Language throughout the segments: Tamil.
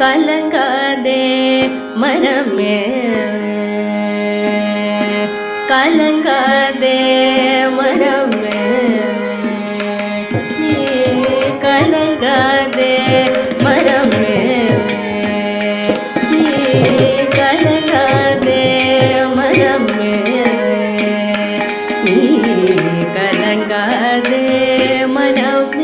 கலங்காதே மனமே. கலங்காதே மனமே. கலங்காதே மனமே. கலங்காதே மனமே. கலங்காதே மனமே.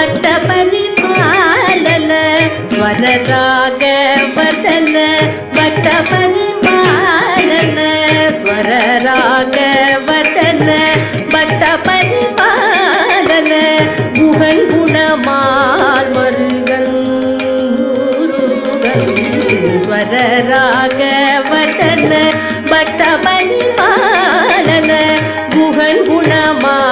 பட்டமணி மாலல ஸ்வரராக வதன பட்டமணி மாலல ஸ்வரராக வதன பட்டமணி மாலல குகன் குணமால் மருகன் ஸ்வரராக வதன பட்டமணி மாலன குகன் குணமால்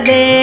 Deus.